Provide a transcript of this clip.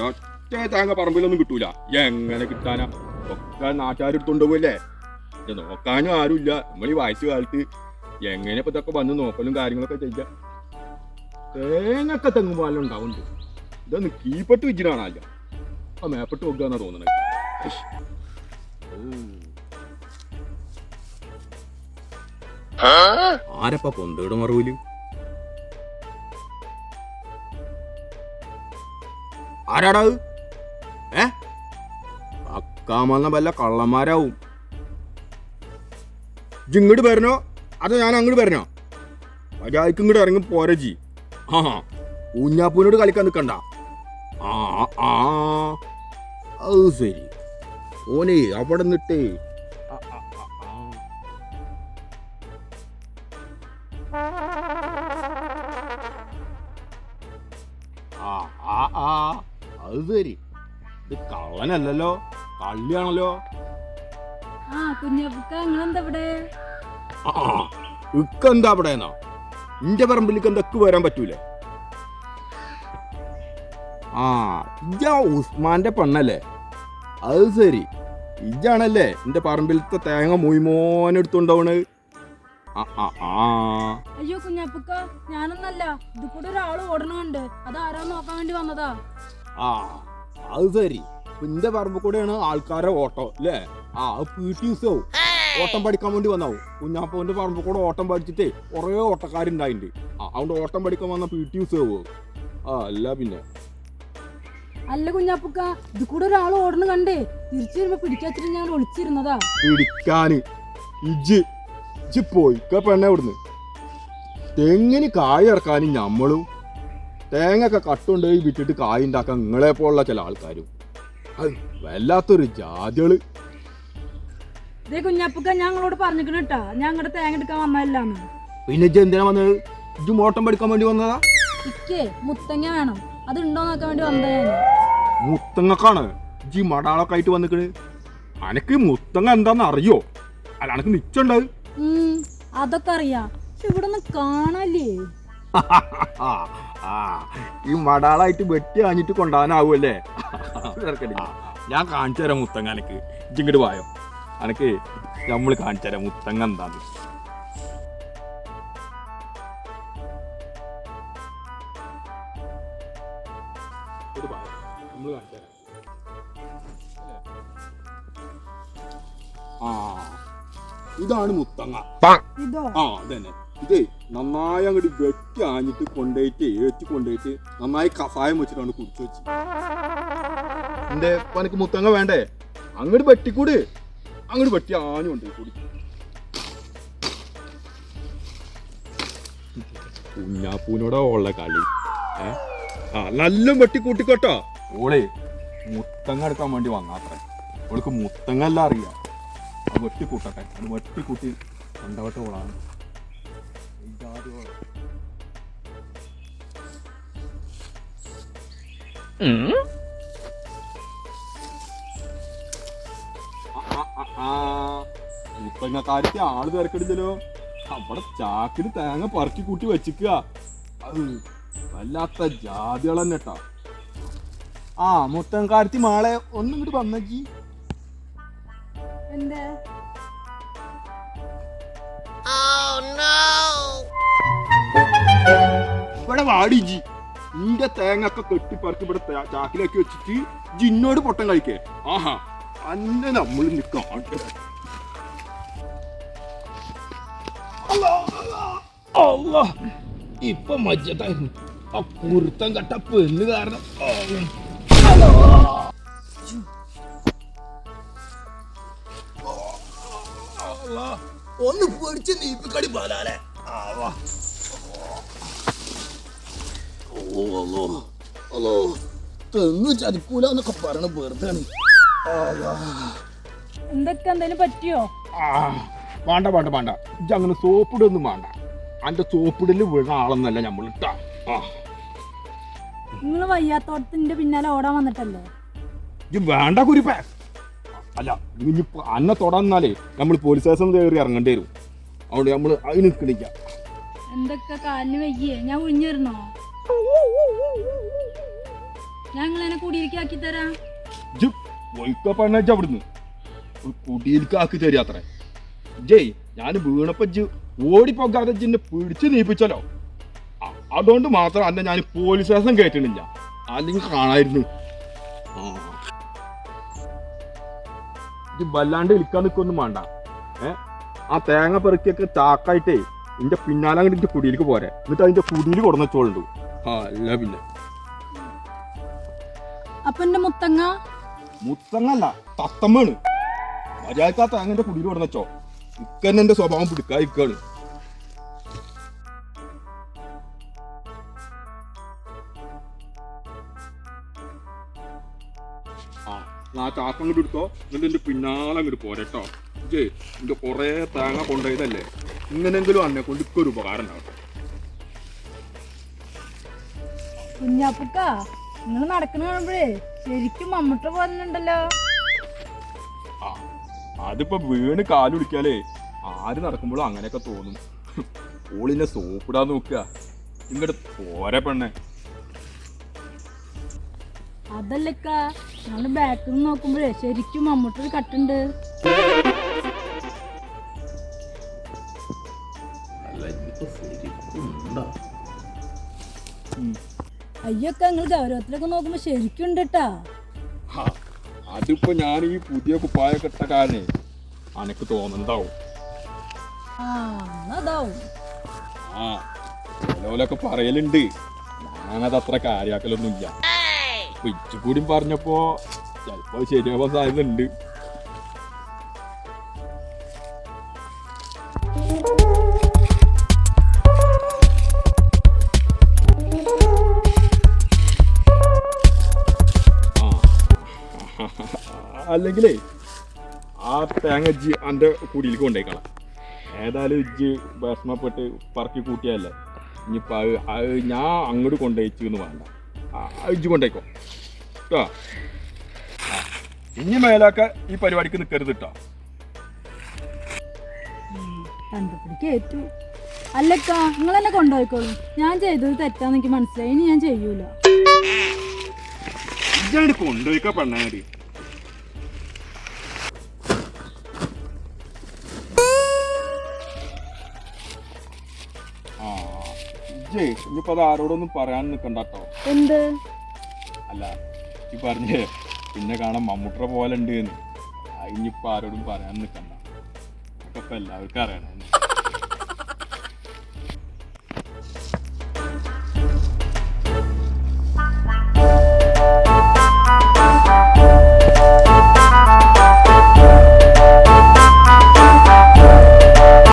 ഒരൊറ്റ തേങ്ങ പറമ്പിലൊന്നും കിട്ടൂല. എങ്ങനെ കിട്ടാനാ? ഒക്കെ നാട്ടുകാരെടുത്തോണ്ട് പോയില്ലേ ഇത് നോക്കാനും ആരുമില്ല. നമ്മൾ ഈ വയസ്സ് കാലത്ത് എങ്ങനെ ഇപ്പൊ ഇതൊക്കെ വന്ന് നോക്കലും കാര്യങ്ങളൊക്കെ ചെയ്യ. തേങ്ങൊക്കെ തെങ്ങും പാലും ഉണ്ടാവുന്നുണ്ട്. ഇതൊന്ന് കീപ്പെട്ട് വെച്ചിട്ടാണല്ല ആ മേപ്പെട്ട് തോന്നണത്. ഇഷ്. ഓ. ആരപ്പ കൊണ്ടുവിടും മറവിൽ ആരാടാ? ഏ? അക്കാമെന്ന വല്ല കള്ളന്മാരാവും. ഇങ്ങോട്ട് വരണോ? അതോ ഞാൻ അങ്ങോട്ട് വരണോ? മര്യാദയ്ക്ക് ഇങ്ങോട്ട് ഇറങ്ങി പോരജി ആ ഊഞ്ഞാപ്പൂനോട് കളിക്കാൻ നിൽക്കണ്ട ആ ആ. അത് ശരി. ഓനെ അവിടെ നിട്ടേ അത് ശരി ഇത് കള്ളനല്ലല്ലോ കള്ളിയാണല്ലോ. ആ കുഞ്ഞപ്പുക്ക നിങ്ങളെന്താ ഇവിടെ? ആ ഇക്ക അവിടെ എന്നാ? ഇന്റെ പറമ്പിലേക്ക് എന്തൊക്കെ വരാൻ പറ്റൂലേ? ആ ഇജാ ഉസ്മാന്റെ പെണ്ണല്ലേ? അത് ശരി. ഇജാണല്ലേ എന്റെ പറമ്പിലത്തെ തേങ്ങ മൊയ്മോനെടുത്തുണ്ടാവണ് അയ്യോ കുഞ്ഞപ്പുക്ക ഞാനൊന്നല്ല. ഇത് കൂടെ ഒരാൾ ഓടണുണ്ട്. അത് ആരാ നോക്കാൻ വേണ്ടി വന്നതാ? ആ അത് ശരി. നിന്റെ പറമ്പ് കൂടെയാണ് ആൾക്കാരെ ഓട്ടോ അല്ലേ? ആ പി ടി ഉത്സവം ഓട്ടം പഠിക്കാൻ വേണ്ടി വന്നാവും? കുഞ്ഞാപ്പവന്റെ പറമ്പ് കൂടെ ഓട്ടം പഠിച്ചിട്ടേ കുറേ ഓട്ടക്കാരുണ്ടായിട്ടുണ്ട് ആ അതുകൊണ്ട് ഓട്ടം പഠിക്കാൻ വന്ന പി ടി ഉത്സവം ആ അല്ല പിന്നെ. അല്ല കുഞ്ഞാപ്പുക്ക ഇത് കൂടെ ഒരാൾ ഓടണ കണ്ടേ തിരിച്ചു വരുമ്പോ പിടിക്കാച്ചിട്ട് ഞാൻ ഒളിച്ചിരുന്നതാ. പിടിക്കാന്. ഇജ് ഇജ് പോയിക്ക പെണ്ണ ഇവിടുന്ന് തെങ്ങിന് കായ ഇറക്കാനും ഞമ്മളും തേങ്ങൊക്കെ കട്ടുകൊണ്ടുപോയി വിറ്റിട്ട് കായ് ഉണ്ടാക്കാൻ നിങ്ങളെ പോലുള്ള ചില ആൾക്കാരും. അത് വല്ലാത്തൊരു ജാതികൾ. ഇതേ കുഞ്ഞപ്പുക്ക ഞാൻ നിങ്ങളോട് പറഞ്ഞിക്കണ കേട്ടാ. ഞാൻ അങ്ങോട്ട് തേങ്ങ എടുക്കാൻ വന്നതല്ലാന്ന്. പിന്നെ ഇജ്ജ് എന്തിനാ വന്നത് ഇജ്ജ് മോട്ടം പഠിക്കാൻ വേണ്ടി വന്നതാ? ഇക്കേ മുത്തങ്ങ വേണം. അത് ഉണ്ടോ നോക്കാൻ വേണ്ടി വന്നതാ ഞാൻ. മുത്തങ്ങക്കാണ് ഇജ്ജ് മടാളൊക്കെ ആയിട്ട് വന്നിക്കണ്. അനക്ക് മുത്തങ്ങ എന്താന്ന് അറിയോ? അല്ല അനക്ക് നിച്ചുണ്ടാവും അതൊക്കെ അറിയാം. പക്ഷെ ഇവിടെ കാണാല്ലേ ഈ മടാളായിട്ട് വെട്ടി ആഞ്ഞിട്ട് കൊണ്ടുപോകാനാവുമല്ലേ ഞാൻ കാണിച്ചു തരാം മുത്തങ്ങ എനിക്ക് ഇങ്ങോട്ട് വായോ. എനിക്ക് നമ്മൾ കാണിച്ചു തരാം മുത്തങ്ങ എന്താന്ന്. ആ ഇതാണ് മുത്തങ്ങ. ഇതോ ആ അതന്നെ ഇതേ നന്നായി അങ്ങോട്ട് വെട്ടി ആഞ്ഞിട്ട് കൊണ്ടുപോയിട്ട് ഏറ്റി കൊണ്ടുപോയിട്ട് നന്നായി കഷായം വെച്ചിട്ടാണ് കുടിച്ചു വെച്ച്. എന്റെ പനിക്ക് മുത്തങ്ങ വേണ്ടേ? അങ്ങോട്ട് വെട്ടിക്കൂട്. അങ്ങോട്ട് വെട്ടി ആഞ്ഞു കൊണ്ടുപോയി കുടി. കുഞ്ഞാപ്പൂനോടാ ഉള്ള കളി. ആ നല്ല വെട്ടി കൂട്ടിക്കോട്ടോ. ഓളെ മുത്തങ്ങ എടുക്കാൻ വേണ്ടി വന്നാത്രേ. ഓൾക്ക് മുത്തങ്ങ എല്ലാം അറിയാം. വെട്ടിക്കൂട്ടട്ടെ അത് വെട്ടിക്കൂട്ടി കണ്ടവട്ടെ ഓളാണ്. ആ, ആ. മുത്തങ്ങക്കാരിക്ക് ആൾ തിരക്കെടുത്തല്ലോ അവിടെ ചാക്കിന് തേങ്ങ പറക്കി കൂട്ടി വെച്ചിക്കുക. അത് വല്ലാത്ത ജാതികൾ തന്നെ ട്ടാ. ആ മുത്തങ്ങക്കാരത്തി മാളെ ഒന്നും ഇങ്ങോട്ട് വന്നേക്കി എന്താ? ഇവിടെ വാടി ജി തേങ്ങ ഒക്കെ കെട്ടിപ്പറിച്ച് ഇവിടെ ചാക്കിലേക്ക് വെച്ചിട്ട് ജിന്നോട് പൊട്ടം കഴിക്കേ. ആഹാ. അന്നെ നമ്മൾ നിൽക്കാം ഇപ്പൊ മജ്ജത്തായിരുന്നു. ആ കുരുത്തം കട്ട പെണ്ണ് കാരണം. ഒന്ന് പേടിച്ച് നീപ്പിക്കടി പാലാലെ ഹലോ തെങ്ങ് ചതിക്കൂല എന്നൊക്കെ പറയണ വെറുതെ എന്തൊക്കെ എന്തേലും പറ്റിയോ വേണ്ട വേണ്ട വേണ്ട. ഇജ്ജ് അങ്ങനെ സോപ്പിടൊന്നും വേണ്ട. അന്റെ സോപ്പിടൽ വീണ ആളെന്നല്ല നമ്മൾ ഇട്ടാ നിങ്ങൾ വയ്യാത്തോട്ടത്തിന്റെ പിന്നാലെ ഓടാൻ വന്നിട്ടല്ലേ? ഇജ്ജ് വേണ്ട കുരിപ്പ. അല്ല ഇനി അന്നെ തൊടന്നാലേ നമ്മൾ പോലീസ് സ്റ്റേഷൻ കയറി ഇറങ്ങേണ്ടി വരും. അതുകൊണ്ട് നമ്മൾ അതിന് നിൽക്കണില്ല എന്തൊക്കെ കാലിന് വയ്യേ? ഞാൻ ഒഴിഞ്ഞിരുന്നോ ഞങ്ങളെന്നെ കുടിയിരിക്കാക്കി തരാം. അവിടുന്ന്. ഒരു കുടിയിലേക്ക് ആക്കി തരാത്രേ ജയ് ഞാൻ വീണപ്പോ ഇജ്ജ് ഓടിപ്പോകാതെ ഇജ്ജിന്നെ പിടിച്ച് നീപ്പിച്ചല്ലോ. അതുകൊണ്ട് മാത്രം അന്നെ ഞാൻ പോലീസ് സ്റ്റേഷൻ കേട്ടിട്ടില്ല അല്ലെങ്കിൽ കാണായിരുന്നു. ഇജ്ജ് വല്ലാണ്ട് ഇരിക്കാൻ നിൽക്കൊന്നും വേണ്ട. ഏ? ആ തേങ്ങ പെറുക്കിയൊക്കെ ചാക്കായിട്ടേ എന്റെ പിന്നാലെ അങ്ങോട്ട് ഇന്റെ കുടിയിലേക്ക് പോരെ. എന്നിട്ട് അതിന്റെ കുടിയിൽ കൊടുന്നു വെച്ചോളുണ്ട് ആ അല്ല പിന്നെ അപ്പൊ എന്റെ മുത്തങ്ങ? മുത്തങ്ങല്ല തത്തമ്മാണ് മര്യാദയ്ക്ക് ആ തേങ്ങന്റെ കുടിയിൽ കൊടുന്ന വെച്ചോ. ഇക്കന്നെ എന്റെ സ്വഭാവം പിടിക്കാ ഇക്കാണ് ആ ആ ചാക്ക അങ്ങോട്ട് എടുത്തോ. എന്നിട്ട് എന്റെ പിന്നാലെ അങ്ങോട്ട് പോരട്ടോ ജേ എന്റെ കൊറേ തേങ്ങ കൊണ്ടുപോയതല്ലേ? ഇങ്ങനെങ്കിലും അന്നെ കൊണ്ട് ഇക്കൊരു ഉപകാരം ഉണ്ടാവട്ടെ. കുഞ്ഞാപ്പുക്ക നിങ്ങൾ നടക്കണ കാണുമ്പോഴേ ശരിക്കും മമ്മൂട്ട പോകുന്നുണ്ടല്ലോ അതിപ്പോ വീണ് കാലുടിക്കാലേ ആര് നടക്കുമ്പോഴും അങ്ങനെയൊക്കെ തോന്നും. ഓളിനെ സോപ്പിടാൻ നോക്കുക. ഇങ്ങോട്ട് പോരെ പെണ്ണെ. അതല്ലക്ക ഞങ്ങൾ ബാക്കിൽ നോക്കുമ്പോഴേ ശരിക്കും മമ്മൂട്ടൊരു കട്ടുണ്ട്. അയ്യൊക്കെ നിങ്ങൾ ഗൗരവത്തിലൊക്കെ നോക്കുമ്പോ ശരിക്കും കേട്ടാ അതിപ്പോ ഞാൻ ഈ പുതിയ കുപ്പായൊക്കെ ഇട്ട കാരണേ അനക്ക് തോന്നുന്നുണ്ടാവും. ആ ആ ചിലവരൊക്കെ പറയലുണ്ട്. ഞാനത് അത്ര കാര്യാക്കലൊന്നുമില്ല ഇച്ചു കൂടി പറഞ്ഞപ്പോ ചിലപ്പോ ശരിയാവാൻ സാധ്യത ഉണ്ട് അല്ലെങ്കിലേ ആ തേങ്ങ ഇജ്ജ് എന്റെ കുടിയിലേക്ക് കൊണ്ടേക്കണം. ഏതായാലും ഇജ്ജ് വിഷമപ്പെട്ട് പറക്കി കൂട്ടിയല്ലേ ഇനിയിപ്പോൾ അത് അത് ഞാൻ അങ്ങോട്ട് കൊണ്ടുപോയിച്ചു എന്ന് വേണ്ട ഇജ്ജ് കൊണ്ടേക്കോ. കേട്ടോ ഇനി മേലാക്ക ഈ പരിപാടിക്ക് നിൽക്കരുത് കേട്ടോ അല്ലക്ക നിങ്ങൾ എന്നെ കൊണ്ടുപോയിക്കോളൂ ഞാൻ ചെയ്തത് തെറ്റാന്ന് എനിക്ക് മനസ്സിലായി ഇനി ഞാൻ ചെയ്യൂല. കൊണ്ടുപോയിക്ക പെണ്ണാടി. ഇജ്ജേ ഇനിയിപ്പോൾ അത് ആരോടൊന്നും പറയാൻ നിൽക്കണ്ട കേട്ടോ എന്ത്? അല്ല ഈ പറഞ്ഞേ പിന്നെ കാണാൻ മമ്മൂട്ടറ പോലെ ഉണ്ട് എന്ന് ഇനിയിപ്പോൾ ആരോടും പറയാൻ നിൽക്കണ്ട അപ്പൊ എല്ലാവർക്കും അറിയണം.